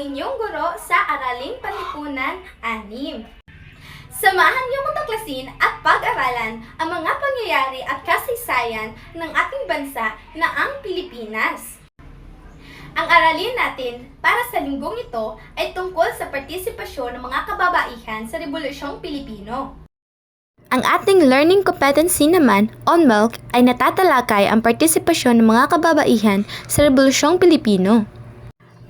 inyong guro sa Araling Panlipunan 6. Samahan niyo kong tuklasin at pag-aralan ang mga pangyayari at kasaysayan ng ating bansa na ang Pilipinas. Ang aralin natin para sa linggong ito ay tungkol sa partisipasyon ng mga kababaihan sa Rebolusyong Pilipino. Ang ating learning competency naman, on milk, ay natatalakay ang partisipasyon ng mga kababaihan sa Rebolusyong Pilipino.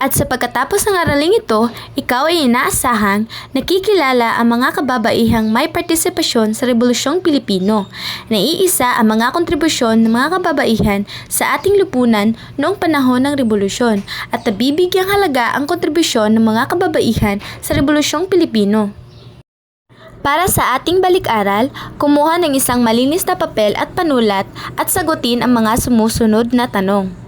At sa pagkatapos ng araling ito, ikaw ay inaasahang nakikilala ang mga kababaihang may partisipasyon sa Rebolusyong Pilipino. Naiisa ang mga kontribusyon ng mga kababaihan sa ating lipunan noong panahon ng Rebolusyon at nabibigyang halaga ang kontribusyon ng mga kababaihan sa Rebolusyong Pilipino. Para sa ating balik-aral, kumuha ng isang malinis na papel at panulat at sagutin ang mga sumusunod na tanong.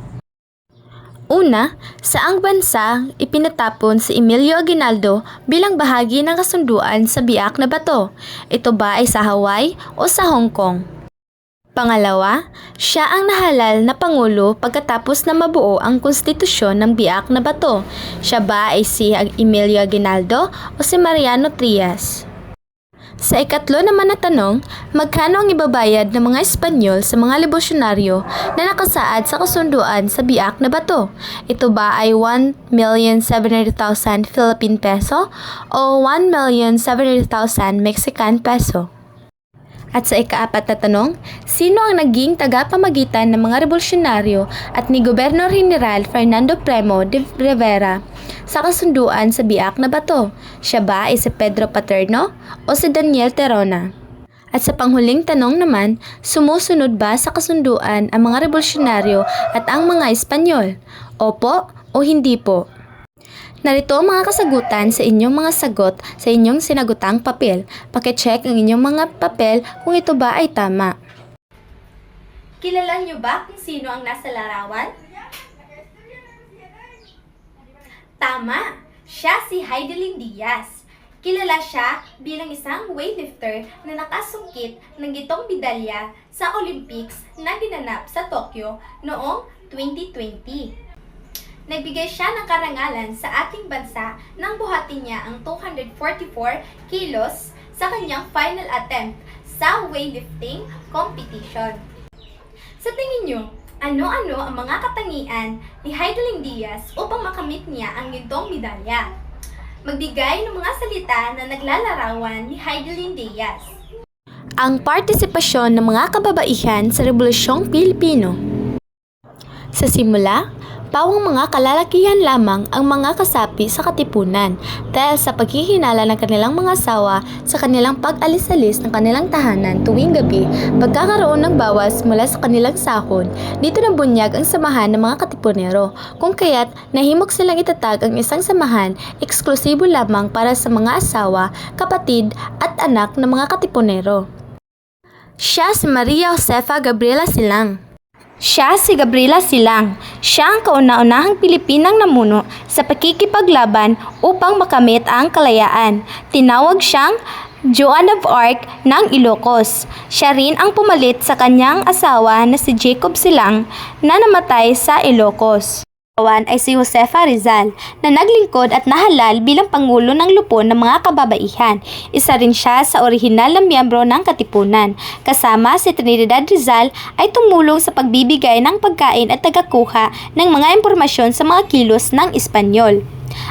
Una, saang bansa ipinatapon si Emilio Aguinaldo bilang bahagi ng kasunduan sa biak na bato? Ito ba ay sa Hawaii o sa Hong Kong? Pangalawa, siya ang nahalal na pangulo pagkatapos na mabuo ang konstitusyon ng biak na bato. Siya ba ay si Emilio Aguinaldo o si Mariano Trias? Sa ikatlo naman na tanong, magkano ang ibabayad ng mga Espanyol sa mga libosyonaryo na nakasaad sa kasunduan sa biak na bato? Ito ba ay 1,700,000 Philippine peso o 1,700,000 Mexican peso? At sa ikaapat na tanong, sino ang naging tagapamagitan ng mga revolusyonaryo at ni Gobernador General Fernando Primo de Rivera sa kasunduan sa biak na bato? Siya ba ay si Pedro Paterno o si Daniel Terona? At sa panghuling tanong naman, sumusunod ba sa kasunduan ang mga revolusyonaryo at ang mga Espanyol? Opo o hindi po? Narito ang mga kasagutan sa inyong mga sagot sa inyong sinagutang papel. Pakicheck ang inyong mga papel kung ito ba ay tama. Kilala niyo ba kung sino ang nasa larawan? Tama! Siya si Heidelin Diaz. Kilala siya bilang isang weightlifter na nakasungkit ng gitong medalya sa Olympics na ginanap sa Tokyo noong 2020. Nagbigay siya ng karangalan sa ating bansa nang buhatin niya ang 244 kilos sa kanyang final attempt sa weightlifting competition. Sa tingin niyo, ano-ano ang mga katangian ni Heidelin Diaz upang makamit niya ang gintong medalya? Magbigay ng mga salita na naglalarawan ni Heidelin Diaz. Ang partisipasyon ng mga kababaihan sa Rebolusyong Pilipino Sa simula, pawang mga kalalakihan lamang ang mga kasapi sa katipunan dahil sa paghihinala ng kanilang mga asawa sa kanilang pag-alis-alis ng kanilang tahanan tuwing gabi, pagkakaroon ng bawas mula sa kanilang sahod, dito na bunyag ang samahan ng mga katipunero, kung kaya't nahimok silang itatag ang isang samahan eksklusibo lamang para sa mga asawa, kapatid at anak ng mga katipunero. Siya si Maria Josefa Gabriela Silang. Siya si Gabriela Silang. Siya ang kauna-unahang Pilipinang namuno sa pakikipaglaban upang makamit ang kalayaan. Tinawag siyang Joan of Arc ng Ilocos. Siya rin ang pumalit sa kanyang asawa na si Jacob Silang na namatay sa Ilocos. Kawan ay si Josefa Rizal na naglingkod at nahalal bilang Pangulo ng Lupon ng mga kababaihan. Isa rin siya sa orihinal na miyembro ng Katipunan. Kasama si Trinidad Rizal ay tumulong sa pagbibigay ng pagkain at tagakuha ng mga impormasyon sa mga kilos ng Espanyol.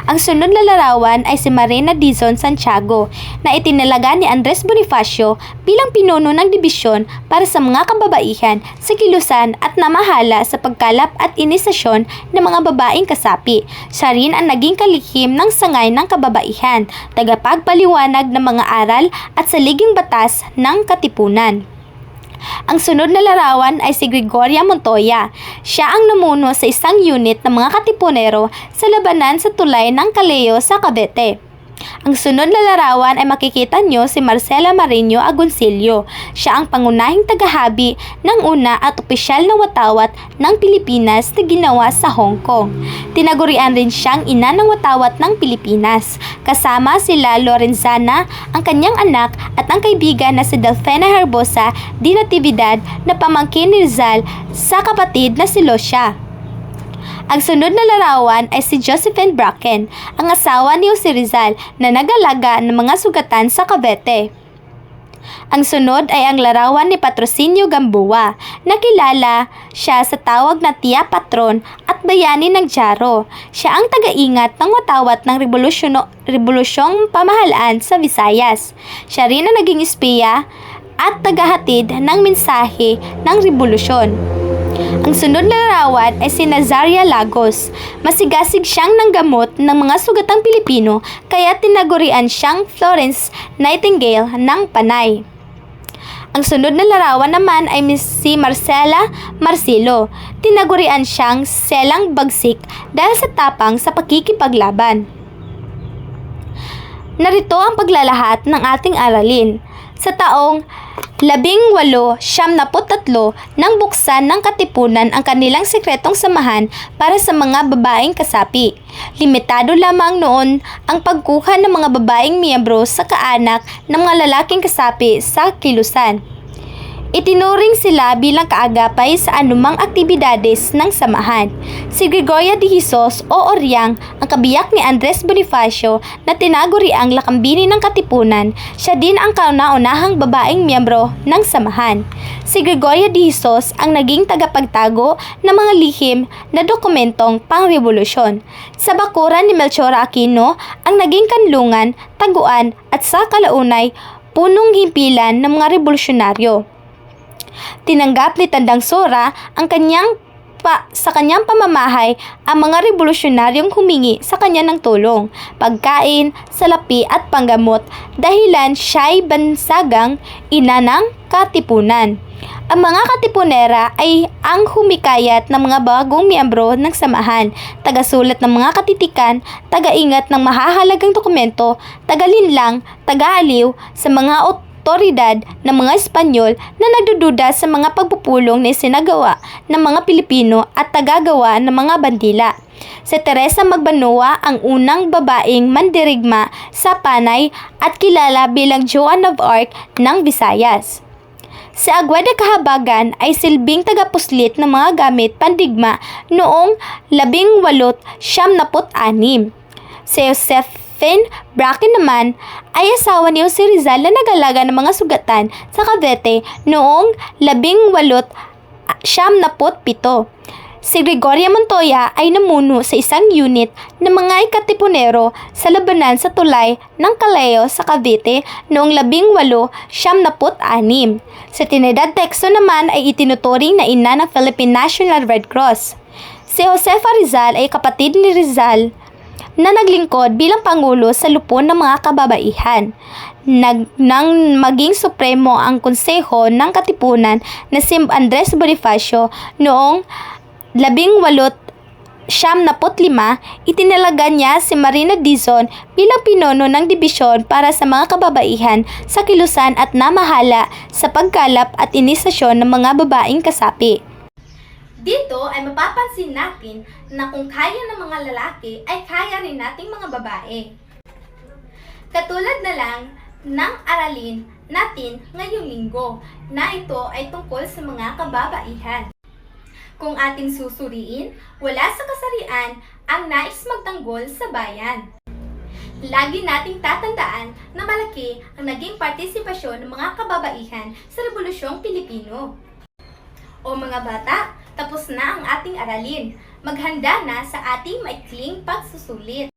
Ang sunod na larawan ay si Marina Dizon Santiago na itinalaga ni Andres Bonifacio bilang pinuno ng dibisyon para sa mga kababaihan sa kilusan at namahala sa pagkalap at inisasyon ng mga babaeng kasapi. Siya rin ang naging kalihim ng sangay ng kababaihan, tagapagpaliwanag ng mga aral at saliging batas ng katipunan. Ang sunod na larawan ay si Gregoria Montoya. Siya ang namuno sa isang unit ng mga katipunero sa labanan sa tulay ng Kaleo sa Cavite. Ang sunod na larawan ay makikita nyo si Marcela Marino Agoncillo. Siya ang pangunahing tagahabi ng una at opisyal na watawat ng Pilipinas na ginawa sa Hong Kong. Tinagurian rin siyang ina ng watawat ng Pilipinas. Kasama sila Lorenzana, ang kanyang anak at ang kaibigan na si Delfina Herbosa di Natividad na pamangkin ni Rizal sa kapatid na si Lucia. Ang sunod na larawan ay si Josephine Bracken, ang asawa ni Jose Rizal na nagalaga ng mga sugatan sa Cavite. Ang sunod ay ang larawan ni Patrocinio Gamboa, nakilala siya sa tawag na Tia Patron at bayani ng Jaro. Siya ang tagaingat ng watawat ng revolusyong pamahalaan sa Visayas. Siya rin ang naging espiya at tagahatid ng mensahe ng revolusyon. Ang sunod na larawan ay si Nazaria Lagos. Masigasig siyang ng gamot ng mga sugatang Pilipino kaya tinagurian siyang Florence Nightingale ng Panay. Ang sunod na larawan naman ay si Marcela Marcelo. Tinagurian siyang selang bagsik dahil sa tapang sa pakikipaglaban. Narito ang paglalahat ng ating aralin. Sa taong labing walo siyam na tatlo nang buksan ng katipunan ang kanilang sekretong samahan para sa mga babaeng kasapi. Limitado lamang noon ang pagkuha ng mga babaeng miyembro sa kaanak ng mga lalaking kasapi sa kilusan. Itinuring sila bilang kaagapay sa anumang aktibidades ng samahan. Si Gregoria de Jesus o Oryang, ang kabiyak ni Andres Bonifacio na tinaguri ang lakambini ng katipunan, siya din ang kauna-unahang babaeng miyembro ng samahan. Si Gregoria de Jesus ang naging tagapagtago ng mga lihim na dokumentong pangrevolusyon. Sa bakuran ni Melchora Aquino, ang naging kanlungan, taguan at sa kalaunay, punong himpilan ng mga revolusyonaryo. Tinanggap ni Tandang Sora ang kanyang pa, sa kanyang pamamahay ang mga revolusyonaryong humingi sa kanya ng tulong, pagkain, salapi at panggamot dahilan siya'y bansagang ina ng katipunan. Ang mga katipunera ay ang humikayat ng mga bagong miyembro ng samahan, tagasulat ng mga katitikan, tagaingat ng mahahalagang dokumento, tagalinlang, tagaaliw sa mga otoridad ng mga Espanyol na nagdududa sa mga pagpupulong na isinagawa ng mga Pilipino at tagagawa ng mga bandila. Si Teresa Magbanua ang unang babaeng mandirigma sa Panay at kilala bilang Joan of Arc ng Visayas. Si Agueda Kahabagan ay silbing tagapuslit ng mga gamit pandigma noong 1876. Si Josephine Bracken naman ay asawa ni Jose Rizal na nagalaga ng mga sugatan sa Cavite noong 1877. Si Gregoria Montoya ay namuno sa isang unit ng mga ikatipunero sa labanan sa tulay ng Caleo sa Cavite noong 1876. Si Trinidad Texo naman ay itinuturing na ina ng Philippine National Red Cross. Si Josefa Rizal ay kapatid ni Rizal na naglingkod bilang pangulo sa lupon ng mga kababaihan. Nag, nang maging supremo ang konseho ng katipunan na si Andres Bonifacio noong labing walot siyam na lima, itinalaga niya si Marina Dizon bilang pinuno ng dibisyon para sa mga kababaihan sa kilusan at namahala sa pagkalap at inisasyon ng mga babaeng kasapi. Dito ay mapapansin natin na kung kaya ng mga lalaki ay kaya rin nating mga babae. Katulad na lang ng aralin natin ngayong linggo na ito ay tungkol sa mga kababaihan. Kung ating susuriin, wala sa kasarian ang nais magtanggol sa bayan. Lagi nating tatandaan na malaki ang naging partisipasyon ng mga kababaihan sa Revolusyong Pilipino. O mga bata, tapos na ang ating aralin. Maghanda na sa ating maikling pagsusulit.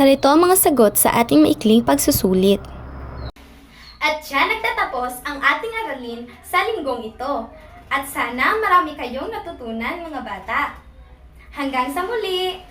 Narito ang mga sagot sa ating maikling pagsusulit. At siya nagtatapos ang ating aralin sa linggong ito. At sana marami kayong natutunan mga bata. Hanggang sa muli!